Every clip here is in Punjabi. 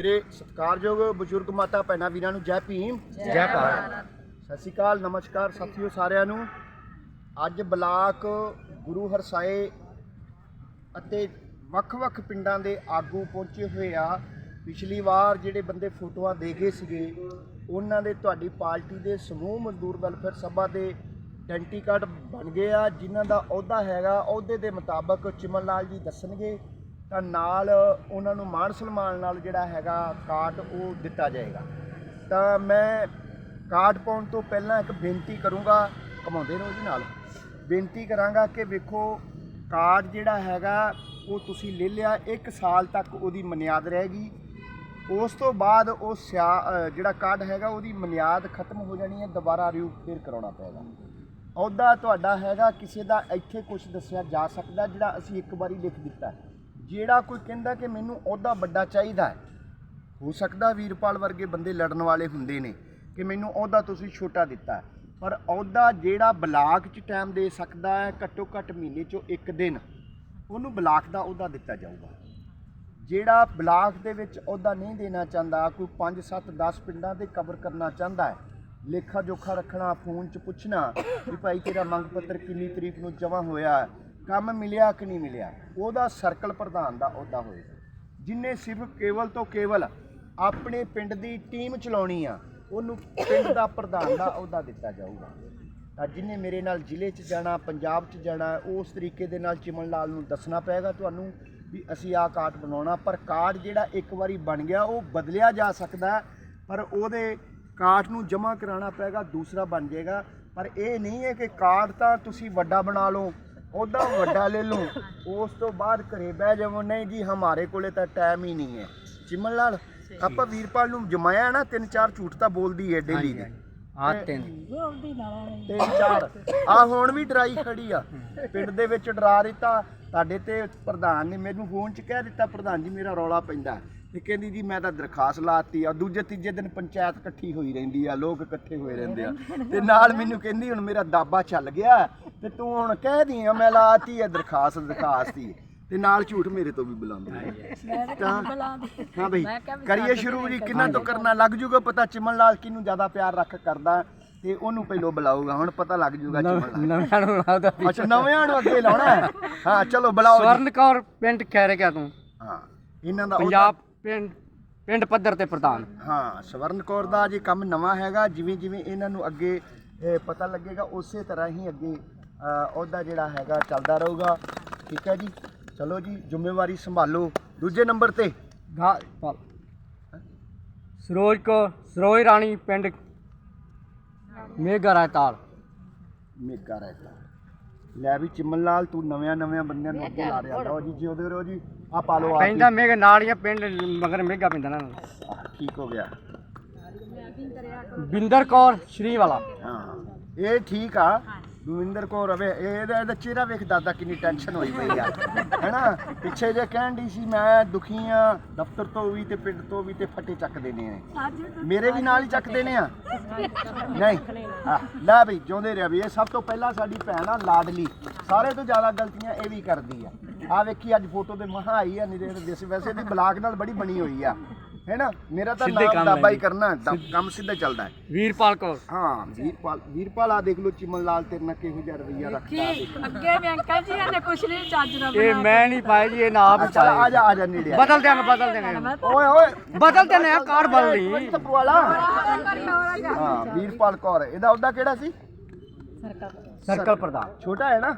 ਮੇਰੇ ਸਤਿਕਾਰਯੋਗ ਬਜ਼ੁਰਗ ਮਾਤਾ ਭੈਣਾਂ ਵੀਰਾਂ ਨੂੰ ਜੈ ਭੀਮ। ਜੈ ਭਾਰਤ। ਸਤਿ ਸ਼੍ਰੀ ਅਕਾਲ ਨਮਸਕਾਰ ਸਾਥੀਓ ਸਾਰਿਆਂ ਨੂੰ। ਅੱਜ ਬਲਾਕ ਗੁਰੂ ਹਰਸਾਏ ਅਤੇ ਵੱਖ-ਵੱਖ ਪਿੰਡਾਂ ਦੇ ਆਗੂ ਪਹੁੰਚੇ ਹੋਏ ਆ। ਪਿਛਲੀ ਵਾਰ ਜਿਹੜੇ ਬੰਦੇ ਫੋਟੋਆਂ ਦੇ ਗਏ ਸੀਗੇ ਉਹਨਾਂ ਦੇ ਤੁਹਾਡੀ ਪਾਰਟੀ ਦੇ ਸਮੂਹ ਮਜ਼ਦੂਰ ਵੈਲਫੇਅਰ ਸਭਾ ਦੇ ਆਇਡੈਂਟੀ ਕਾਰਡ ਬਣ ਗਏ ਆ ਜਿਨ੍ਹਾਂ ਦਾ ਅਹੁਦਾ ਹੈਗਾ ਅਹੁਦੇ ਦੇ ਮੁਤਾਬਕ ਚਿਮਨ ਲਾਲ ਜੀ ਦੱਸਣਗੇ। ਤਾਂ ਨਾਲ ਉਹਨਾਂ ਨੂੰ ਮਾਣ ਸਨਮਾਨ ਨਾਲ ਜਿਹੜਾ ਹੈਗਾ ਕਾਰਡ ਉਹ ਦਿੱਤਾ ਜਾਏਗਾ। ਤਾਂ ਮੈਂ ਕਾਰਡ ਪਾਉਣ ਤੋਂ ਪਹਿਲਾਂ ਇੱਕ ਬੇਨਤੀ ਕਰੂੰਗਾ ਕਮਾਉਂਦੇ ਰਹੋ ਜੀ ਨਾਲ। ਬੇਨਤੀ ਕਰਾਂਗਾ ਕਿ ਵੇਖੋ, ਕਾਰਡ ਜਿਹੜਾ ਹੈਗਾ, ਉਹ ਤੁਸੀਂ ਲੈ ਲਿਆ 1 ਸਾਲ ਤੱਕ ਉਹਦੀ ਮਨਿਆਦ ਰਹੇਗੀ। ਉਸ ਤੋਂ ਬਾਅਦ ਉਹ ਸਿਆ- ਜਿਹੜਾ ਕਾਰਡ ਹੈਗਾ, ਉਹਦੀ ਮਨਿਆਦ ਖਤਮ ਹੋ ਜਾਣੀ ਹੈ, ਦੁਬਾਰਾ ਰਿਊ ਫੇਰ ਕਰਾਉਣਾ ਪਏਗਾ। ਅਹੁਦਾ ਤੁਹਾਡਾ ਹੈਗਾ, ਕਿਸੇ ਦਾ ਇੱਥੇ ਕੁਝ ਦੱਸਿਆ ਜਾ ਸਕਦਾ, ਜਿਹੜਾ ਅਸੀਂ ਇੱਕ ਵਾਰੀ ਲਿਖ ਦਿੱਤਾ ਜਿਹੜਾ ਕੋਈ ਕਹਿੰਦਾ ਕਿ ਮੈਨੂੰ ਅਹੁਦਾ ਵੱਡਾ ਚਾਹੀਦਾ ਹੈ। ਹੋ ਸਕਦਾ ਵੀਰਪਾਲ ਵਰਗੇ ਬੰਦੇ ਲੜਨ ਵਾਲੇ ਹੁੰਦੇ ਨੇ ਕਿ ਮੈਨੂੰ ਅਹੁਦਾ ਤੁਸੀਂ ਛੋਟਾ ਦਿੱਤਾ ਪਰ ਅਹੁਦਾ ਜਿਹੜਾ ਬਲਾਕ 'ਚ ਟਾਈਮ ਦੇ ਸਕਦਾ ਹੈ, ਘੱਟੋ ਘੱਟ ਮਹੀਨੇ 'ਚੋਂ ਇੱਕ ਦਿਨ, ਉਹਨੂੰ ਬਲਾਕ ਦਾ ਅਹੁਦਾ ਦਿੱਤਾ ਜਾਊਗਾ। ਜਿਹੜਾ ਬਲਾਕ ਦੇ ਵਿੱਚ ਅਹੁਦਾ ਨਹੀਂ ਦੇਣਾ ਚਾਹੁੰਦਾ, ਕੋਈ 5 7 10 ਪਿੰਡਾਂ ਦੇ ਕਵਰ ਕਰਨਾ ਚਾਹੁੰਦਾ ਹੈ ਲੇਖਾ ਜੋਖਾ ਰੱਖਣਾ ਫੋਨ 'ਚ ਪੁੱਛਣਾ ਵੀ ਭਾਈ ਤੇਰਾ ਮੰਗ ਪੱਤਰ ਕਿੰਨੀ ਤਰੀਕ ਨੂੰ ਜਮ੍ਹਾਂ ਹੋਇਆ ਕੰਮ ਮਿਲਿਆ ਕਿ ਨਹੀਂ ਮਿਲਿਆ, ਉਹਦਾ ਸਰਕਲ ਪ੍ਰਧਾਨ ਦਾ ਅਹੁਦਾ ਹੋਏਗਾ। ਜਿਨੇ ਸਿਰਫ ਕੇਵਲ ਤੋਂ ਕੇਵਲ ਆਪਣੇ ਪਿੰਡ ਦੀ ਟੀਮ ਚਲਾਉਣੀ ਆ, ਉਹਨੂੰ ਪਿੰਡ ਦਾ ਪ੍ਰਧਾਨ ਦਾ ਅਹੁਦਾ ਦਿੱਤਾ ਜਾਊਗਾ। ਤਾਂ ਜਿਨੇ ਮੇਰੇ ਨਾਲ ਜ਼ਿਲ੍ਹੇ 'ਚ ਜਾਣਾ, ਪੰਜਾਬ 'ਚ ਜਾਣਾ, ਉਸ ਤਰੀਕੇ ਦੇ ਨਾਲ ਚਿਮਨ ਲਾਲ ਨੂੰ ਦੱਸਣਾ ਪਏਗਾ ਤੁਹਾਨੂੰ ਵੀ ਅਸੀਂ ਆਹ ਕਾਰਡ ਬਣਾਉਣਾ, ਪਰ ਕਾਰਡ ਜਿਹੜਾ ਇੱਕ ਵਾਰੀ ਬਣ ਗਿਆ, ਉਹ ਬਦਲਿਆ ਜਾ ਸਕਦਾ ਪਰ ਉਹਦੇ ਕਾਰਡ ਨੂੰ ਜਮ੍ਹਾਂ ਕਰਾਉਣਾ ਪਏਗਾ, ਦੂਸਰਾ ਬਣ ਜਾਏਗਾ। ਪਰ ਇਹ ਨਹੀਂ ਹੈ ਕਿ ਕਾਰਡ ਤਾਂ ਤੁਸੀਂ ਵੱਡਾ ਬਣਾ ਲਓ ਉਹਦਾ ਵੱਡਾ ਲੈ ਲਓ ਉਸ ਤੋਂ ਬਾਅਦ ਘਰੇ ਬਹਿ ਜਾਵੋ। ਨਹੀਂ ਜੀ ਹਮਾਰੇ ਕੋਲੇ ਤਾਂ ਟਾਈਮ ਹੀ ਨਹੀਂ ਹੈ। ਚਿਮਨ ਲਾਲ ਆਪਾਂ ਵੀਰਪਾਲ ਨੂੰ ਜਮਾਇਆ ਨਾ ਤਿੰਨ ਚਾਰ ਝੂਠ ਤਾਂ ਬੋਲਦੀ ਹੈ ਡੇਲੀ ਦੇ। ਆ ਤਿੰਨ। ਤਿੰਨ ਚਾਰ। ਆ ਹੁਣ ਵੀ ਡਰਾਈ ਖੜੀ ਆ। ਪਿੰਡ ਦੇ ਵਿੱਚ ਡਰਾ ਦਿੱਤਾ। ਤੁਹਾਡੇ ਤੇ ਪ੍ਰਧਾਨ ਨੇ ਮੈਨੂੰ ਫੋਨ 'ਚ ਕਹਿ ਦਿੱਤਾ ਪ੍ਰਧਾਨ ਜੀ ਮੇਰਾ ਰੌਲਾ ਪੈਂਦਾ ਤੇ ਕਹਿੰਦੀ ਜੀ ਮੈਂ ਤਾਂ ਦਰਖਾਸਤ ਲਾਤੀ ਆ ਦੂਜੇ ਤੀਜੇ ਦਿਨ ਪੰਚਾਇਤ ਇਕੱਠੀ ਹੋਈ ਰਹਿੰਦੀ ਆ ਲੋਕ ਇਕੱਠੇ ਹੋਏ ਰਹਿੰਦੇ ਆ। ਤੇ ਨਾਲ ਮੈਨੂੰ ਕਹਿੰਦੀ ਹੁਣ ਮੇਰਾ ਦਾਬਾ ਚੱਲ ਗਿਆ ਤੇ ਤੂੰ ਹੁਣ ਕਹਿ ਦੀ ਆ ਮੈਂ ਲਾਤੀ ਆ ਦਰਖਾਸਤ ਦਰਖਾਸਤ ਤੇ ਨਾਲ ਝੂਠ ਮੇਰੇ ਤੋਂ ਵੀ ਬੁਲਾਉਂਦੀ ਤਾਂ ਹਾਂ ਬਈ ਕਰੀਏ ਸ਼ੁਰੂ ਜੀ ਕਿੰਨਾ ਤੋਂ ਕਰਨਾ ਲੱਗ ਜੂਗਾ ਪਤਾ ਚਿਮਨ ਲਾਲ ਕਿਹਨੂੰ ਜ਼ਿਆਦਾ ਪਿਆਰ ਰੱਖ ਕਰਦਾ ਤੇ ਉਹਨੂੰ ਪਹਿਲੋਂ ਬੁਲਾਊਗਾ ਹੁਣ ਪਤਾ ਲੱਗ ਜੂਗਾ ਚਿਮਨ ਲਾਲ ਨਵਿਆਂ ਨੂੰ ਲਾਉਦਾ ਅੱਛਾ ਨਵਿਆਂ ਨੂੰ ਅੱਗੇ ਲਾਉਣਾ ਹੈ? ਚਲੋ ਬੁਲਾਓ। ਸਵਰਨ ਕੌਰ ਪਿੰਡ ਖੈਰੇ ਗਿਆ ਤੂੰ। ਹਾਂ ਇਹਨਾਂ ਦਾ ਪੰਜਾਬ ਪਿੰਡ ਪਿੰਡ ਪੱਧਰ ਤੇ ਪ੍ਰਧਾਨ। ਹਾਂ ਸਵਰਨ ਕੌਰ ਦਾ ਜੀ ਕੰਮ ਨਵਾਂ ਹੈਗਾ ਜਿਵੇਂ ਜਿਵੇਂ ਇਹਨਾਂ ਨੂੰ ਅੱਗੇ ਇਹ, ਪਤਾ ਲੱਗੇਗਾ ਉਸੇ ਤਰ੍ਹਾਂ ਹੀ ਅੱਗੇ ਅ, ਉਹਦਾ ਜਿਹੜਾ ਹੈਗਾ ਚੱਲਦਾ ਰਹੂਗਾ। ਠੀਕ ਹੈ ਜੀ? ਚਲੋ ਜੀ ਜ਼ਿੰਮੇਵਾਰੀ ਸੰਭਾਲੋ। ਦੂਜੇ ਨੰਬਰ ਤੇ। ਪਾਲ ਸਰੋਜ ਕੋ ਸਰੋਜ ਰਾਣੀ ਪਿੰਡ ਮੇਗਾ ਰਾਇਤਾਲ ਮੇਗਾ ਰਹਿਤਾ ਲੈ ਵੀ ਚਿਮਨ ਲਾਲ ਤੂੰ ਨਵਿਆਂ ਨਵਿਆਂ ਬੰਦਿਆਂ ਨੂੰ ਅੱਗੇ ਲਾ ਰਿਹਾ। ਲਓ ਜੀ ਜਿਉਂਦੇ ਰਹੋ ਜੀ। ਆ ਪਾ ਲਓ ਹੀ। ਪੈਂਦਾ ਮੇਗਾ ਨਾਲੀਆਂ ਪਿੰਡ ਮਗਰ ਮੇਗਾ ਪੈਂਦਾ ਨਾ। ਠੀਕ ਹੋ ਗਿਆ। ਬਿੰਦਰ ਕੌਰ ਸ਼੍ਰੀ ਵਾਲਾ। ਹਾਂ ਇਹ ਠੀਕ ਆ। ਦਵਿੰਦਰ ਕੌਰ ਰਵੇ ਇਹਦਾ ਇਹਦਾ ਚਿਹਰਾ ਵੇਖ ਦਾਦਾ ਕਿੰਨੀ ਟੈਨਸ਼ਨ ਹੋਈ ਪਈ ਆ। ਹੈਨਾ? ਪਿੱਛੇ ਜੇ ਕਹਿਣ ਦੀ ਸੀ ਮੈਂ ਦੁਖੀ ਆ ਦਫ਼ਤਰ ਤੋਂ ਵੀ ਤੇ ਪਿੰਡ ਤੋਂ ਵੀ ਤੇ ਫੱਟੇ ਚੱਕਦੇ ਨੇ। ਮੇਰੇ ਵੀ ਨਾਲ ਹੀ ਚੱਕਦੇ ਨੇ ਆ। ਨਹੀਂ ਆ ਲੈ ਬਈ ਜਿਉਂਦੇ ਰਿਹਾ ਵੀ ਇਹ ਸਭ ਤੋਂ ਪਹਿਲਾਂ ਸਾਡੀ ਭੈਣ ਆ ਲਾਡਲੀ। ਸਾਰੇ ਤੋਂ ਜ਼ਿਆਦਾ ਗਲਤੀਆਂ ਇਹ ਵੀ ਕਰਦੀ ਆ। ਆ ਵੇਖੀ ਅੱਜ ਫੋਟੋ ਤੇ ਮਹਾ ਆਈ ਆ ਨਹੀਂ ਤੇ ਵੈਸੇ ਵੈਸੇ ਦੀ ਬਲਾਕ ਨਾਲ ਬੜੀ ਬਣੀ ਹੋਈ ਆ। ਹੈਨਾ ਮੇਰਾ ਤਾਂ ਸਿੱਧੇ ਨਾਮ ਕੰਮ ਦਾਬਾ ਹੀ। ਕਰਨਾ ਦ- ਕੰਮ ਸਿੱਧਾ ਚੱਲਦਾ ਹੈ। ਵੀਰਪਾਲ ਕੌਰ। ਹਾਂ ਵੀਰਪਾਲ ਵੀਰਪਾਲ ਆ ਦੇਖ ਲੋ ਚਿਮਨ ਲਾਲ ਤੇਰੇ ਨਾਲ ਕਿਹੋ ਜਿਹਾ ਰਵਈਆ ਰੱਖਦਾ ਦੇਖ ਅੱਗੇ ਵੀ ਅੰਕਲ ਜੀ ਨੇ ਕੁਛ ਨਹੀਂ ਚੱਜ ਦਾ ਇਹ ਮੈਂ ਨਹੀਂ ਪਾਇਆ ਜੀ ਇਹ ਨਾ ਆਪ ਚੱਲ ਆ ਜਾ ਆ ਜਾ ਨੇੜੇ ਆ। ਬਦਲ ਦੇਣਾ ਬਦਲ ਦੇਣਾ ਓਏ ਓਏ। ਬਦਲ ਦੇਣਾ ਬਦਲ ਲਈ। ਹਾਂ ਵੀਰਪਾਲ ਕੌਰ। ਇਹਦਾ ਉਹਦਾ ਕਿਹੜਾ ਸੀ? ਸਰਕਲ ਪ੍ਰਧਾਨ। ਛੋਟਾ ਹੈ ਨਾ?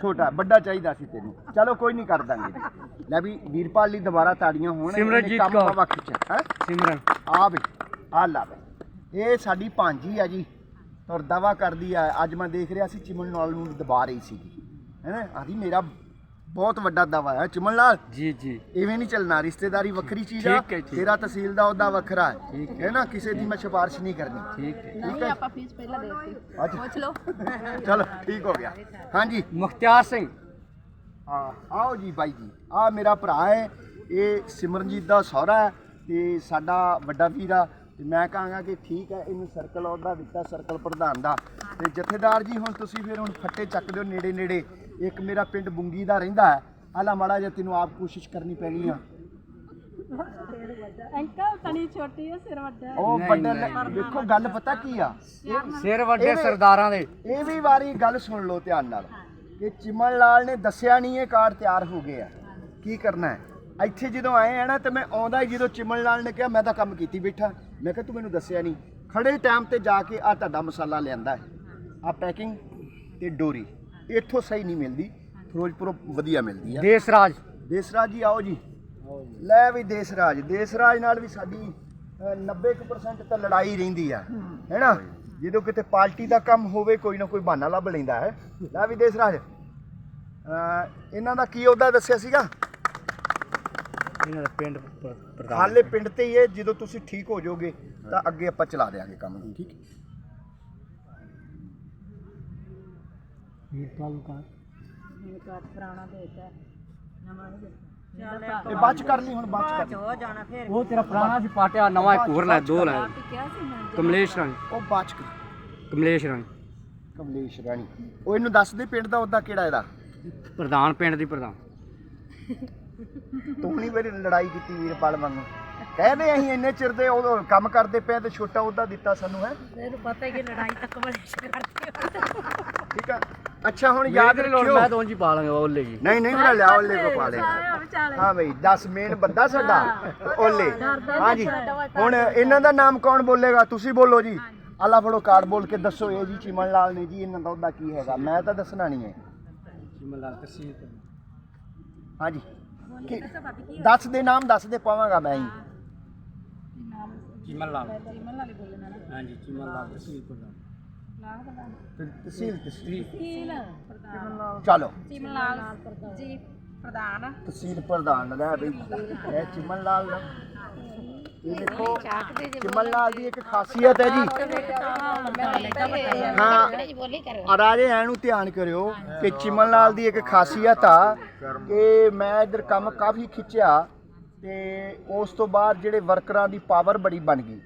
ਛੋਟਾ ਵੱਡਾ ਚਾਹੀਦਾ ਸੀ ਤੈਨੂੰ। ਚਲੋ ਕੋਈ ਨਹੀਂ ਕਰ ਦਾਂਗੇ। ਲੈ ਵੀ ਵੀਰਪਾਲ ਲਈ ਦੁਬਾਰਾ ਤਾੜੀਆਂ ਹੋਣ ਸਿਮਰਨਜੀਤ ਕੌਰ। ਵਕਤ ਚ ਹੈ ਸਿਮਰਨ। ਆ ਬਈ ਆ ਲਾ ਬਈ ਇਹ ਸਾਡੀ ਭਾਂਜੀ ਆ ਜੀ ਔਰ ਦਾਵਾ ਕਰਦੀ ਆ। ਅੱਜ ਮੈਂ ਦੇਖ ਰਿਹਾ ਸੀ ਚਿਮਨ ਲਾਲ ਨੂੰ ਦਬਾ ਰਹੀ ਸੀਗੀ। ਹੈਨਾ ਆਦੀ ਮੇਰਾ ਬਹੁਤ ਵੱਡਾ ਦਾਵਾ ਹੈ। ਚਿਮਨ ਲਾਲ ਜੀ ਜੀ। ਇਵੇਂ ਨਹੀਂ ਚੱਲਣਾ ਰਿਸ਼ਤੇਦਾਰੀ ਵੱਖਰੀ ਚੀਜ਼ ਆ ਠੀਕ ਹੈ, ਠੀਕ। ਤੇਰਾ ਤਹਿਸੀਲ ਦਾ ਉਹਦਾ ਵੱਖਰਾ ਹੈ। ਠੀਕ ਹੈ। ਨਾ? ਕਿਸੇ ਦੀ ਮੈਂ ਸਿਫਾਰਿਸ਼ ਨਹੀਂ ਕਰਨੀ। ਠੀਕ ਹੈ। ਠੀਕ ਹੈ? ਆਪਾਂ ਫੀਸ ਪਹਿਲਾਂ ਦੇ ਦਿੱਤੀ। ਅੱਜ। ਪੁੱਛ ਲਓ। ਚਲੋ ਠੀਕ ਹੋ ਗਿਆ। ਹਾਂਜੀ। ਮੁਖਤਿਆਰ ਸਿੰਘ। ਹਾਂ ਆਓ ਜੀ ਬਾਈ ਜੀ। ਆ ਮੇਰਾ ਭਰਾ ਹੈ। ਇਹ ਸਿਮਰਨਜੀਤ ਦਾ ਸਹੁਰਾ ਹੈ ਤੇ ਸਾਡਾ ਵੱਡਾ ਵੀਰ ਆ। ਤੇ ਮੈਂ ਕਹਾਂਗਾ ਕਿ ਠੀਕ ਹੈ ਇਹਨੂੰ ਸਰਕਲ ਅਹੁਦਾ ਦਿੱਤਾ ਸਰਕਲ ਪ੍ਰਧਾਨ ਦਾ। ਤੇ ਜਥੇਦਾਰ ਜੀ ਹੁਣ ਤੁਸੀਂ ਫਿਰ ਹੁਣ ਫੱਟੇ ਚੱਕਦੇ ਹੋ ਨੇੜੇ ਨੇੜੇ ਇੱਕ ਮੇਰਾ ਪਿੰਡ ਬੁੰਗੀ ਦਾ ਰਹਿੰਦਾ ਹੈ। ਆਲਾ ਮਾੜਾ ਜਿਹਾ ਤੈਨੂੰ ਆਪ ਕੋਸ਼ਿਸ਼ ਕਰਨੀ ਪੈਣੀ ਆ। ਅੰਕਲ ਤਣੀ ਛੋਟੀ ਹੈ ਸਿਰ ਵੱਡਾ। ਉਹ ਵੱਡਾ। ਦੇਖੋ ਗੱਲ ਪਤਾ ਕੀ ਆ? ਸਿਰ ਵੱਡੇ ਇਹ ਵੀ- ਸਰਦਾਰਾਂ ਦੇ। ਇਹ ਵੀ ਵਾਰੀ ਗੱਲ ਸੁਣ ਲਓ ਧਿਆਨ ਨਾਲ। ਕਿ ਚਿਮਨ ਲਾਲ ਨੇ ਦੱਸਿਆ ਨਹੀਂ ਇਹ ਕਾਰਡ ਤਿਆਰ ਹੋ ਗਏ ਆ ਕੀ ਕਰਨਾ ਹੈ? ਇੱਥੇ ਜਦੋਂ ਆਏ ਆ ਨਾ ਤੇ ਮੈਂ ਆਉਂਦਾ ਹੀ ਜਦੋਂ ਚਿਮਨ ਲਾਲ ਨੇ ਕਿਹਾ ਮੈਂ ਤਾਂ ਕੰਮ ਕੀਤੀ ਬੈਠਾ। ਮੈਂ ਕਿਹਾ ਤੂੰ ਮੈਨੂੰ ਦੱਸਿਆ ਨਹੀਂ ਖੜੇ ਟਾਈਮ ਤੇ ਜਾ ਕੇ ਆ ਤੁਹਾਡਾ ਮਸਾਲਾ ਲਿਆਂਦਾ ਹੈ। ਆ ਪੈਕਿੰਗ ਤੇ ਡੋਰੀ। ਇੱਥੋਂ ਸਹੀ ਨਹੀਂ ਮਿਲਦੀ। ਫਿਰੋਜ਼ਪੁਰੋਂ ਵਧੀਆ ਮਿਲਦੀ ਆ। ਦੇਸ ਰਾਜ ਦੇਸਰਾਜ ਜੀ ਆਓ ਜੀ। ਲੈ ਵੀ ਦੇਸਰਾਜ। ਦੇਸਰਾਜ ਨਾਲ ਵੀ ਸਾਡੀ ਅ, 90% ਤਾਂ ਲੜਾਈ ਰਹਿੰਦੀ ਆ। ਹੈਨਾ? ਜਦੋਂ ਕਿਤੇ ਪਾਰਟੀ ਦਾ ਕੰਮ ਹੋਵੇ ਕੋਈ ਨਾ ਕੋਈ ਬਹਾਨਾ ਲੱਭ ਲੈਂਦਾ ਹੈ। ਲੈ ਵੀ ਦੇਸਰਾਜ। ਅ, ਇਹਨਾਂ ਦਾ ਕੀ ਉਹਦਾ ਦੱਸਿਆ ਸੀਗਾ? ਇਹਨਾਂ ਦਾ ਪਿੰਡ ਪ- ਪ੍ਰਧਾਨ ਹਾਲੇ ਪਿੰਡ ਤੇ ਹੀ ਹੈ। ਜਦੋਂ ਤੁਸੀਂ ਠੀਕ ਹੋ ਜਾਓਗੇ ਤਾਂ ਅੱਗੇ ਆਪਾਂ ਚਲਾ ਦੇਾਂਗੇ ਕੰਮ। ਨੂੰ ਠੀਕ? ਹੈ ਮੈਨੂੰ ਕਾਟ ਪੁਰਾਣਾ ਦੇਤਾ ਨਵਾਂ ਨਹੀਂ ਦਿੱਤਾ ਇਹ ਬਾਅਦ ਚ ਕਰ ਲਈ ਹੁਣ ਬਾਅਦ ਚ ਕਰ ਲਈ ਉਹ ਤੇਰਾ ਪੁਰਾਣਾ ਸੀ ਪਾਟਿਆ ਨਵਾਂ ਇੱਕ ਹੋਰ ਲੈ ਦੋ ਲੈ। ਆਪ ਹੀ ਕਿਹਾ ਸੀ ਮੈਂ ਕਮਲੇਸ਼ ਰਾਣੀ। ਉਹ ਬਾਅਦ ਚ ਕਰ। ਕਮਲੇਸ਼ ਰਾਣੀ। ਕਮਲੇਸ਼ ਰਾਣੀ। ਉਹ ਇਹਨੂੰ ਦੱਸ ਦੇ ਪਿੰਡ ਦਾ ਉਹਦਾ ਕਿਹੜਾ ਇਹਦਾ? ਪ੍ਰਧਾਨ ਪਿੰਡ ਦੀ ਪ੍ਰਧਾਨ। ਤੂੰ ਨਹੀਂ ਮੇਰੀ ਲੜਾਈ ਕੀਤੀ ਵੀਰਪਾਲ ਵਾਂਗੂ। ਕਹਿੰਦੇ ਅਸੀਂ ਇੰਨੇ ਚਿਰ ਦੇ ਉਹ ਕੰਮ ਕਰਦੇ ਪਏ ਤੇ ਛੋਟਾ ਉਹਦਾ ਦਿੱਤਾ ਸਾਨੂੰ ਹੈ? ਤੈਨੂੰ ਪਤਾ ਹੀ ਕਿ ਲੜਾਈ ਤੱਕ ਬਲੇ ਕਰਦੀ ਠੀਕ ਆ? ਅੱਛਾ ਹੁਣ ਯਾਦ ਰੱਖਿਓ। ਮੈਂ ਤਾਂ ਉਂਝ ਹੀ ਪਾ ਲਾਂਗਾ ਓਲੇ ਜੀ। ਨਹੀਂ ਨਹੀਂ ਮੇਰਾ ਲਿਆ ਉਹਲੇ ਕੋ ਪਾ ਲੈ। ਵਿਚਾਲੇ ਹਾਂ ਬਈ 10 ਮੇਨ ਬੰਦਾ ਸਾਡਾ ਓਲੇ। ਹਾਂਜੀ। ਹੁਣ ਇਹਨਾਂ ਦਾ ਨਾਮ ਕੌਣ ਬੋਲੇਗਾ? ਤੁਸੀਂ ਬੋਲੋ ਜੀ। ਅੱਲਾ ਫੜੋ ਕਾਰਡ ਬੋਲ ਕੇ ਦੱਸੋ ਇਹ ਜੀ ਚੀਮਨ ਲਾਲ ਨੇ ਜੀ ਇਹਨਾਂ ਦਾ ਉਹਦਾ ਕੀ ਹੈਗਾ? ਮੈਂ ਤਾਂ ਦੱਸਣਾ ਨਹੀਂ ਹੈ। ਮਲਾਲ ਤਸੀਰ ਹਾਂਜੀ। ਕੀ- ਦੱਸ ਦੇ ਨਾਮ ਦੱਸ ਦੇ ਪਾਵਾਂਗਾ ਮੈਂ ਹੀ। ਚੀਮਨ ਲਾਲ। ਜੀਮਨ ਵਾਲੀ ਬੋਲਣਾ ਨਾ। ਹਾਂਜੀ ਚੀਮਨ ਲਾਲ ਤਸੀਰ ਪ੍ਰਧਾਨ ਤਹਿਸੀਲ ਤਹਿਸੀਲ ਤੀਲ ਪ੍ਰਧਾਨ। ਚਲੋ। ਲਾਲ ਜੀ ਪ੍ਰਧਾਨ। ਤਹਿਸੀਲ ਪ੍ਰਧਾਨ ਦਾ ਬਈ। ਇਹ ਚਿਮਨ ਲਾਲ ਦਾ। ਇਹ ਦੇਖੋ ਚਿਮਨ ਲਾਲ ਦੀ ਇੱਕ ਖਾਸੀਅਤ ਹੈ ਜੀ। ਹਾਂ ਰਾਜੇ ਐ ਨੂੰ ਧਿਆਨ ਕਰਿਓ ਕਿ ਚਿਮਨ ਲਾਲ ਦੀ ਇੱਕ ਖਾਸੀਅਤ ਆ ਕਿ ਮੈਂ ਇਧਰ ਕੰਮ ਕਾਫੀ ਖਿੱਚਿਆ ਤੇ ਉਸ ਤੋਂ ਬਾਅਦ ਜਿਹੜੇ ਵਰਕਰਾਂ ਦੀ ਪਾਵਰ ਬੜੀ ਬਣ ਗਈ।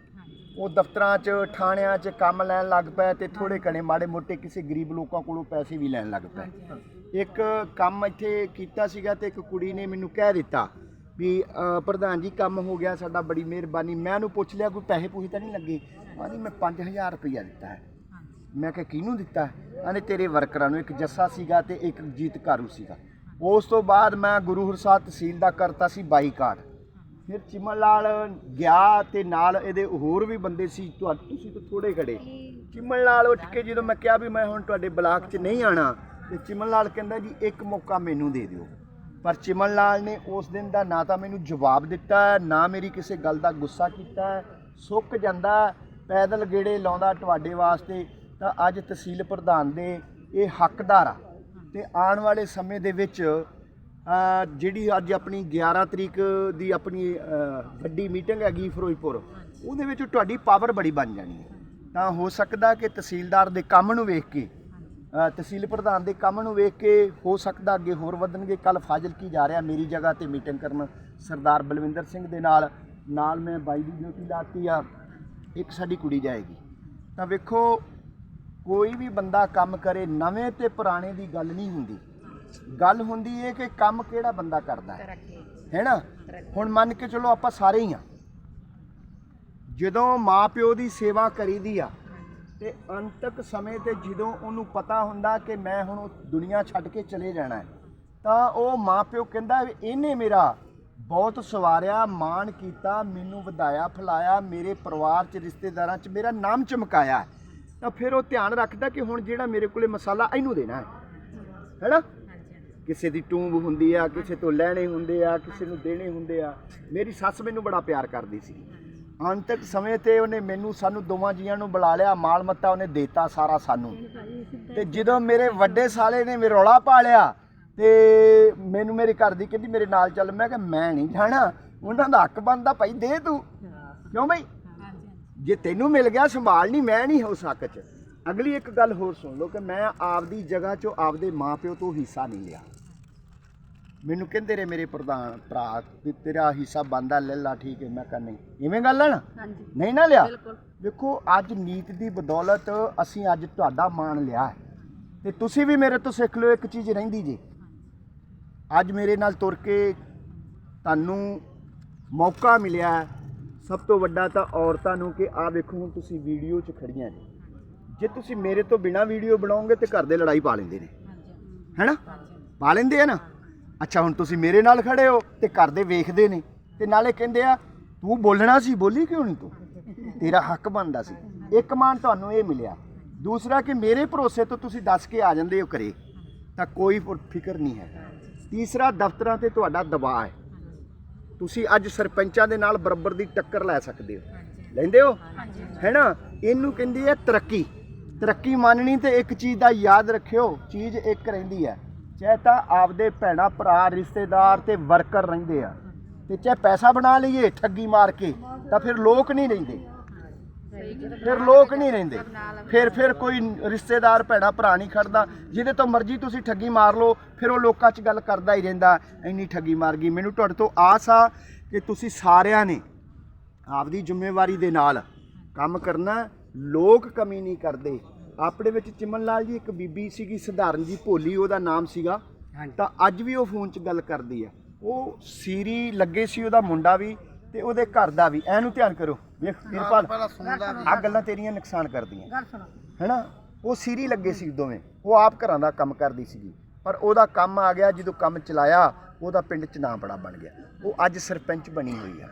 ਉਹ ਦਫ਼ਤਰਾਂ 'ਚ ਥਾਣਿਆਂ 'ਚ ਕੰਮ ਲੈਣ ਲੱਗ ਪਏ ਤੇ ਥੋੜੇ ਕਣੇ ਮਾੜੇ ਮੋਟੇ ਕਿਸੇ ਗਰੀਬ ਲੋਕਾਂ ਕੋਲੋਂ ਪੈਸੇ ਵੀ ਲੈਣ ਲੱਗ ਪਏ। ਇੱਕ ਕੰਮ ਇੱਥੇ ਕੀਤਾ ਸੀਗਾ ਤੇ ਇੱਕ ਕੁੜੀ ਨੇ ਮੈਨੂੰ ਕਹਿ ਦਿੱਤਾ ਵੀ ਪ੍ਰਧਾਨ ਜੀ ਕੰਮ ਹੋ ਗਿਆ ਸਾਡਾ ਬੜੀ ਮਿਹਰਬਾਨੀ। ਮੈਂ ਉਹਨੂੰ ਪੁੱਛ ਲਿਆ ਕੋਈ ਪੈਸੇ ਪੂਸੇ ਤਾਂ ਨਹੀਂ ਲੱਗੇ? ਕਹਿੰਦੀ ਮੈਂ 5000 ਰੁਪਈਆ ਦਿੱਤਾ ਹੈ। ਮੈਂ ਕਿਹਾ ਕਿਹਨੂੰ ਦਿੱਤਾ? ਆਨੇ ਤੇਰੇ ਵਰਕਰਾਂ ਨੂੰ। ਇੱਕ ਜੱਸਾ ਸੀਗਾ ਤੇ ਇੱਕ ਜੀਤ ਕਾਰੂ ਸੀਗਾ। ਉਸ ਤੋਂ ਬਾਅਦ ਮੈਂ ਗੁਰੂ ਹਰਸਾਹ ਤਹਿਸੀਲ ਦਾ ਕਰਤਾ ਸੀ ਬਾਈਕਾਟ। ਫਿਰ ਚਿਮਨ ਲਾਲ ਗਿਆ ਤੇ ਨਾਲ ਇਹਦੇ ਹੋਰ ਵੀ ਬੰਦੇ ਸੀ ਤੁਹਾ- ਤੁਸੀਂ ਤਾਂ ਥੋੜੇ ਖੜੇ ਚਿਮਨ ਲਾਲ ਉੱਠ ਕੇ ਜਦੋਂ ਮੈਂ ਕਿਹਾ ਵੀ ਮੈਂ ਹੁਣ ਤੁਹਾਡੇ ਬਲਾਕ 'ਚ ਨਹੀਂ ਆਣਾ ਤੇ ਚਿਮਨ ਲਾਲ ਕਹਿੰਦਾ ਜੀ ਇੱਕ ਮੌਕਾ ਮੈਨੂੰ ਦੇ ਦਿਓ ਪਰ ਚਿਮਨ ਲਾਲ ਨੇ ਉਸ ਦਿਨ ਦਾ ਨਾ ਤਾਂ ਮੈਨੂੰ ਜਵਾਬ ਦਿੱਤਾ ਹੈ, ਨਾ ਮੇਰੀ ਕਿਸੇ ਗੱਲ ਦਾ ਗੁੱਸਾ ਕੀਤਾ ਹੈ। ਸੁੱਕ ਜਾਂਦਾ ਹੈ, ਪੈਦਲ ਗੇੜੇ ਲਾਉਂਦਾ ਤੁਹਾਡੇ ਵਾਸਤੇ ਤਾਂ ਅੱਜ ਤਹਿਸੀਲ ਪ੍ਰਧਾਨ ਦੇ ਇਹ ਹੱਕਦਾਰ ਆ ਤੇ ਆਉਣ ਵਾਲੇ ਸਮੇਂ ਦੇ ਵਿੱਚ ਜਿਹੜੀ ਅੱਜ ਆਪਣੀ 11 ਤਰੀਕ ਦੀ ਆਪਣੀ ਵੱਡੀ ਮੀਟਿੰਗ ਹੈਗੀ ਫਿਰੋਜ਼ਪੁਰ, ਉਹਦੇ ਵਿੱਚ ਤੁਹਾਡੀ ਪਾਵਰ ਬੜੀ ਬਣ ਜਾਣੀ ਹੈ। ਤਾਂ ਹੋ ਸਕਦਾ ਕਿ ਤਹਿਸੀਲਦਾਰ ਦੇ ਕੰਮ ਨੂੰ ਵੇਖ ਕੇ ਤਹਿਸੀਲ ਪ੍ਰਧਾਨ ਦੇ ਕੰਮ ਨੂੰ ਵੇਖ ਕੇ ਹੋ ਸਕਦਾ ਅੱਗੇ ਹੋਰ ਵਧਣਗੇ। ਕੱਲ ਫਾਜ਼ਿਲ ਕੀ ਜਾ ਰਿਹਾ ਮੇਰੀ ਜਗ੍ਹਾ ਤੇ ਮੀਟਿੰਗ ਕਰਨ ਸਰਦਾਰ ਬਲਵਿੰਦਰ ਸਿੰਘ ਦੇ ਨਾਲ। ਨਾਲ ਮੈਂ ਬਾਈ ਦੀ ਡਿਊਟੀ ਲਾਤੀ ਆ, ਇੱਕ ਸਾਡੀ ਕੁੜੀ ਜਾਏਗੀ। ਤਾਂ ਵੇਖੋ, ਕੋਈ ਵੀ ਬੰਦਾ ਕੰਮ ਕਰੇ, ਨਵੇਂ ਤੇ ਪੁਰਾਣੇ ਦੀ ਗੱਲ ਨਹੀਂ ਹੁੰਦੀ। ਗੱਲ ਹੁੰਦੀ ਹੈ ਕਿ ਕੰਮ ਕਿਹੜਾ ਬੰਦਾ ਕਰਦਾ ਹੈ। ਹੈਨਾ ਹੁਣ ਮੰਨ ਕੇ ਚਲੋ ਆਪਾਂ ਸਾਰੇ ਹੀ ਆ। ਜਦੋਂ ਮਾਪਿਓ ਦੀ ਸੇਵਾ ਕਰੀਦੀ ਆ ਤੇ ਅੰਤਕ ਸਮੇਂ ਤੇ ਜਦੋਂ ਉਹਨੂੰ ਪਤਾ ਹੁੰਦਾ ਕਿ ਮੈਂ ਹੁਣ ਉਹ ਦੁਨੀਆ ਛੱਡ ਕੇ ਚਲੇ ਜਾਣਾ ਹੈ ਤਾਂ ਉਹ ਮਾਪਿਓ ਕਹਿੰਦਾ ਵੀ ਇਹਨੇ ਮੇਰਾ ਬਹੁਤ ਸਵਾਰਿਆ ਮਾਣ ਕੀਤਾ ਮੈਨੂੰ ਵਧਾਇਆ ਫਲਾਇਆ ਮੇਰੇ ਪਰਿਵਾਰ 'ਚ ਰਿਸ਼ਤੇਦਾਰਾਂ 'ਚ ਮੇਰਾ ਨਾਮ ਚਮਕਾਇਆ ਤਾਂ ਫਿਰ ਉਹ ਧਿਆਨ ਰੱਖਦਾ ਕਿ ਹੁਣ ਜਿਹੜਾ ਮੇਰੇ ਕੋਲੇ ਮਸਾਲਾ ਇਹਨੂੰ ਦੇਣਾ ਹੈ। ਹੈਨਾ ਕਿਸੇ ਦੀ ਟੂੰਬ ਹੁੰਦੀ ਆ, ਕਿਸੇ ਤੋਂ ਲੈਣੇ ਹੁੰਦੇ ਆ, ਕਿਸੇ ਨੂੰ ਦੇਣੇ ਹੁੰਦੇ ਆ। ਮੇਰੀ ਸੱਸ ਮੈਨੂੰ ਬੜਾ ਪਿਆਰ ਕਰਦੀ ਸੀ। ਅੰਤਕ ਸਮੇਂ ਤੇ ਉਹਨੇ ਮੈਨੂੰ, ਸਾਨੂੰ ਦੋਵਾਂ ਜੀਆਂ ਨੂੰ ਬੁਲਾ ਲਿਆ, ਮਾਲ ਮੱਤਾ ਉਹਨੇ ਦੇਤਾ ਸਾਰਾ ਸਾਨੂੰ। ਤੇ ਜਦੋਂ ਮੇਰੇ ਵੱਡੇ ਸਾਲੇ ਨੇ ਮੇਰੇ ਰੌਲਾ ਪਾ ਲਿਆ, ਤੇ ਮੈਨੂੰ ਮੇਰੇ ਘਰ ਦੀ ਕਹਿੰਦੀ ਮੇਰੇ ਨਾਲ ਚੱਲ। ਮੈਂ ਕਿਹਾ, ਮੈਂ ਨਹੀਂ ਜਾਣਾ। ਉਹਨਾਂ ਦਾ ਹੱਕ ਬਣਦਾ ਭਾਈ, ਦੇ ਤੂੰ। ਕਿਉਂ ਬਈ? ਜੇ ਤੈਨੂੰ ਮਿਲ ਗਿਆ ਸੰਭਾਲ ਨਹੀਂ, ਮੈਂ ਨਹੀਂ ਉਸ ਹੱਕ 'ਚ ਅਗਲੀ ਇੱਕ ਗੱਲ ਹੋਰ ਸੁਣ ਲਓ ਕਿ ਮੈਂ ਆਪਦੀ ਜਗ੍ਹਾ 'ਚੋਂ ਆਪਦੇ ਮਾਪਿਓ ਤੋਂ ਹਿੱਸਾ ਨਹੀਂ ਲਿਆ। ਮੈਨੂੰ ਕਹਿੰਦੇ ਰੇ ਮੇਰੇ ਪ੍ਰਧਾਨ ਭਰਾ ਵੀ ਤੇਰਾ ਹਿੱਸਾ ਬੰਦਾ ਲੈ ਲਾ ਠੀਕ ਹੈ। ਮੈਂ ਕਿਹਾ ਨਹੀਂ। ਇਵੇਂ ਗੱਲ ਹੈ ਨਾ? ਹਾਂਜੀ। ਨਹੀਂ ਨਾ ਲਿਆ? ਬਿਲਕੁਲ। ਦੇਖੋ ਅੱਜ ਨੀਤ ਦੀ ਬਦੌਲਤ ਅਸੀਂ ਅੱਜ ਤੁਹਾਡਾ ਮਾਣ ਲਿਆ ਹੈ। ਤੇ ਤੁਸੀਂ ਵੀ ਮੇਰੇ ਤੋਂ ਸਿੱਖ ਲਿਓ ਇੱਕ ਚੀਜ਼ ਰਹਿੰਦੀ ਜੀ। ਅੱਜ ਮੇਰੇ ਨਾਲ ਤੁਰ ਕੇ ਤੁਹਾਨੂੰ ਮੌਕਾ ਮਿਲਿਆ ਸਭ ਤੋਂ ਵੱਡਾ ਤਾਂ ਔਰਤਾਂ ਨੂੰ ਕਿ ਆ ਵੇਖੋ ਹੁਣ ਤੁਸੀਂ ਵੀਡੀਓ 'ਚ ਖੜੀਆਂ ਨੇ। ਜੇ ਤੁਸੀਂ ਮੇਰੇ ਤੋਂ ਬਿਨਾ ਵੀਡੀਓ ਬਣਾਓਗੇ ਤੇ ਘਰ ਦੇ ਲੜਾਈ ਪਾ ਲੈਂਦੇ ਨੇ। ਹੈਨਾ? ਪਾ ਲੈਂਦੇ ਆ ਨਾ? ਅੱਛਾ, ਹੁਣ ਤੁਸੀਂ ਮੇਰੇ ਨਾਲ ਖੜੇ ਹੋ ਤੇ ਘਰ ਦੇ ਵੇਖਦੇ ਨੇ। ਤੇ ਨਾਲੇ ਕਹਿੰਦੇ ਆ, ਤੂੰ ਬੋਲਣਾ ਸੀ, ਬੋਲੀ ਕਿਉਂ ਨਹੀਂ ਤੂੰ? ਤੇਰਾ ਹੱਕ ਬਣਦਾ ਸੀ। ਇੱਕ ਮਾਨ ਤੁਹਾਨੂੰ ਇਹ ਮਿਲਿਆ। ਦੂਸਰਾ ਕਿ ਮੇਰੇ ਭਰੋਸੇ ਤੋਂ ਤੁਸੀਂ ਦੱਸ ਕੇ ਆ ਜਾਂਦੇ ਹੋ ਕਰੇ ਤਾਂ ਕੋਈ ਫਿਕਰ ਨਹੀਂ ਹੈ ਤੀਸਰਾ, ਦਫ਼ਤਰਾਂ ਤੇ ਤੁਹਾਡਾ ਦਬਾਅ ਹੈ। ਤੁਸੀਂ ਅੱਜ ਸਰਪੰਚਾਂ ਦੇ ਨਾਲ ਬਰਾਬਰ ਦੀ ਟੱਕਰ ਲੈ ਸਕਦੇ ਹੋ। ਲੈਂਦੇ ਹੋ? ਹੈਨਾ? ਇਹਨੂੰ ਕਹਿੰਦੀ ਹੈ ਤਰੱਕੀ। ਤਰੱਕੀ ਮੰਨਣੀ ਤੇ ਇੱਕ ਚੀਜ਼ ਦਾ ਯਾਦ ਰੱਖਿਓ, ਚੀਜ਼ ਇੱਕ ਰਹਿੰਦੀ ਹੈ। ਚਾਹੇ ਤਾਂ ਆਪਦੇ ਭੈਣਾ, ਭਰਾ, ਰਿਸ਼ਤੇਦਾਰ ਤੇ ਵਰਕਰ ਰਹਿੰਦੇ ਆ। ਤੇ ਚਾਹੇ ਪੈਸਾ ਬਣਾ ਲਈਏ, ਠੱਗੀ ਮਾਰ ਕੇ, ਤਾਂ ਫਿਰ ਲੋਕ ਨਹੀਂ ਰਹਿੰਦੇ। ਫਿਰ ਲੋਕ ਨਹੀਂ ਰਹਿੰਦੇ। ਫਿਰ ਫਿਰ ਕੋਈ ਰਿਸ਼ਤੇਦਾਰ, ਭੈਣਾ, ਭਰਾ ਨਹੀਂ ਖੜਦਾ। ਜਿਹਦੇ ਤੋਂ ਮਰਜ਼ੀ ਤੁਸੀਂ ਠੱਗੀ ਮਾਰ ਲਓ, ਫਿਰ ਉਹ ਲੋਕਾਂ 'ਚ ਗੱਲ ਕਰਦਾ ਹੀ ਰਹਿੰਦਾ, ਇੰਨੀ ਠੱਗੀ ਮਾਰ ਗਈ। ਮੈਨੂੰ ਤੁਹਾਡੇ ਤੋਂ ਆਸ ਆ ਕਿ ਤੁਸੀਂ ਸਾਰਿਆਂ ਨੇ ਆਪਦੀ ਜ਼ਿੰਮੇਵਾਰੀ ਦੇ ਨਾਲ ਕੰਮ ਕਰਨਾ। ਲੋਕ ਕਮੀ ਨਹੀਂ ਕਰਦੇ। ਆਪਣੇ ਵਿੱਚ ਚਿਮਨ ਲਾਲ ਜੀ ਇੱਕ ਬੀਬੀ ਸੀਗੀ ਸਧਾਰਨ ਜੀ ਭੋਲੀ ਉਹਦਾ ਨਾਮ ਸੀਗਾ। ਤਾਂ ਅੱਜ ਵੀ ਉਹ ਫੋਨ 'ਚ ਗੱਲ ਕਰਦੀ ਆ ਉਹ ਸੀਰੀ ਲੱਗੇ ਸੀ ਉਹਦਾ ਮੁੰਡਾ ਵੀ ਤੇ ਉਹਦੇ ਘਰ ਦਾ ਵੀ। ਐਨੂੰ ਧਿਆਨ ਕਰੋ। ਵੇਖ ਵੀਰਪਾਲ ਆ ਗੱਲਾਂ ਤੇਰੀਆਂ ਨੁਕਸਾਨ ਕਰਦੀਆਂ। ਗੱਲ ਸੁਣੋ। ਹੈਨਾ? ਉਹ ਸੀਰੀ ਲੱਗੇ ਸੀ ਦੋਵੇਂ। ਉਹ ਆਪ ਘਰਾਂ ਦਾ ਕੰਮ ਕਰਦੀ ਸੀਗੀ। ਪਰ ਉਹਦਾ ਕੰਮ ਆ ਗਿਆ ਜਦੋਂ ਕੰਮ ਚਲਾਇਆ ਉਹਦਾ ਪਿੰਡ 'ਚ ਨਾਂ ਬੜਾ ਬਣ ਗਿਆ। ਉਹ ਅੱਜ ਸਰਪੰਚ ਬਣੀ ਹੋਈ ਆ।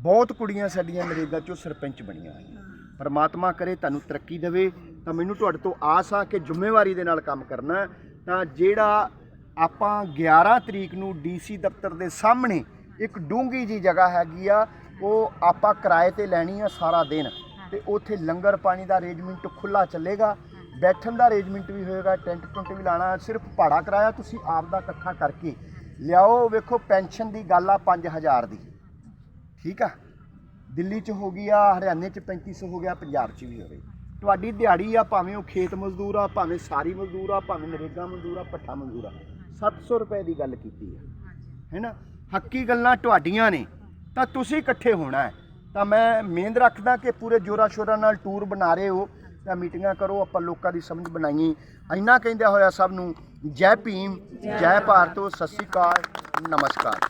ਬਹੁਤ ਕੁੜੀਆਂ ਸਾਡੀਆਂ ਨਰੇਗਾ 'ਚੋਂ ਸਰਪੰਚ ਬਣੀਆਂ ਹੋਈਆਂ। ਪਰਮਾਤਮਾ ਕਰੇ ਤੁਹਾਨੂੰ ਤਰੱਕੀ ਦੇਵੇ। ਤਾਂ ਮੈਨੂੰ ਤੁਹਾਡੇ ਤੋਂ ਆਸ ਆ ਕਿ ਜ਼ਿੰਮੇਵਾਰੀ ਦੇ ਨਾਲ ਕੰਮ ਕਰਨਾ ਤਾਂ ਜਿਹੜਾ ਆਪਾਂ 11 ਤਰੀਕ ਨੂੰ ਡੀਸੀ ਦਫ਼ਤਰ ਦੇ ਸਾਹਮਣੇ ਇੱਕ ਡੂੰਗੀ ਜੀ ਜਗ੍ਹਾ ਹੈਗੀ ਆ, ਉਹ ਆਪਾਂ ਕਿਰਾਏ ਤੇ ਲੈਣੀ ਆ ਸਾਰਾ ਦਿਨ। ਤੇ ਉੱਥੇ ਲੰਗਰ ਪਾਣੀ ਦਾ ਅਰੇਂਜਮੈਂਟ ਖੁੱਲਾ ਚੱਲੇਗਾ। ਬੈਠਣ ਦਾ ਅਰੇਂਜਮੈਂਟ ਵੀ ਹੋਏਗਾ ਟੈਂਟ ਟੁੰਟ ਵੀ ਲਾਣਾ ਸਿਰਫ ਭਾੜਾ ਕਿਰਾਇਆ ਤੁਸੀਂ ਆਪ ਦਾ ਇਕੱਠਾ ਕਰਕੇ ਲਿਆਓ। ਵੇਖੋ, ਪੈਨਸ਼ਨ ਦੀ ਗੱਲ ਆ 5000 ਦੀ। ਠੀਕ ਆ? ਦਿੱਲੀ 'ਚ ਹੋ ਗਈ ਆ, ਹਰਿਆਣੇ 'ਚ 3500 ਹੋ ਗਿਆ, ਪੰਜਾਬ 'ਚ ਵੀ ਹੋ ਰਹੀ। ਤੁਹਾਡੀ ਦਿਹਾੜੀ ਆ ਭਾਵੇਂ ਉਹ ਖੇਤ ਮਜ਼ਦੂਰ ਆ ਭਾਵੇਂ ਸਾਰੀ ਮਜ਼ਦੂਰ ਆ ਭਾਵੇਂ ਨਰੇਗਾ ਮਜ਼ਦੂਰ ਆ ਪੱਠਾ ਮਜ਼ਦੂਰ ਆ 700 ਰੁਪਏ ਦੀ ਗੱਲ ਕੀਤੀ ਆ। ਹੈਨਾ? ਹੱਕੀ ਗੱਲਾਂ ਤੁਹਾਡੀਆਂ ਨੇ ਤਾਂ ਤੁਸੀਂ ਇਕੱਠੇ ਹੋਣਾ ਹੈ। ਤਾਂ ਮੈਂ ਮਿਹਨਤ ਰੱਖਦਾ ਕਿ ਪੂਰੇ ਜੋਰਾ ਸ਼ੋਰਾ ਨਾਲ ਟੂਰ ਬਣਾ ਰਹੇ ਹੋ ਤਾਂ ਮੀਟਿੰਗਾਂ ਕਰੋ ਆਪਾਂ ਲੋਕਾਂ ਦੀ ਸਮਝ ਬਣਾਈਏ ਇੰਨਾ ਕਹਿੰਦਿਆਂ ਹੋਇਆ ਸਭ ਨੂੰ ਜੈ ਭੀਮ ਜੈ ਭਾਰਤ ਸਤਿ ਸ਼੍ਰੀ ਅਕਾਲ ਨਮਸਕਾਰ।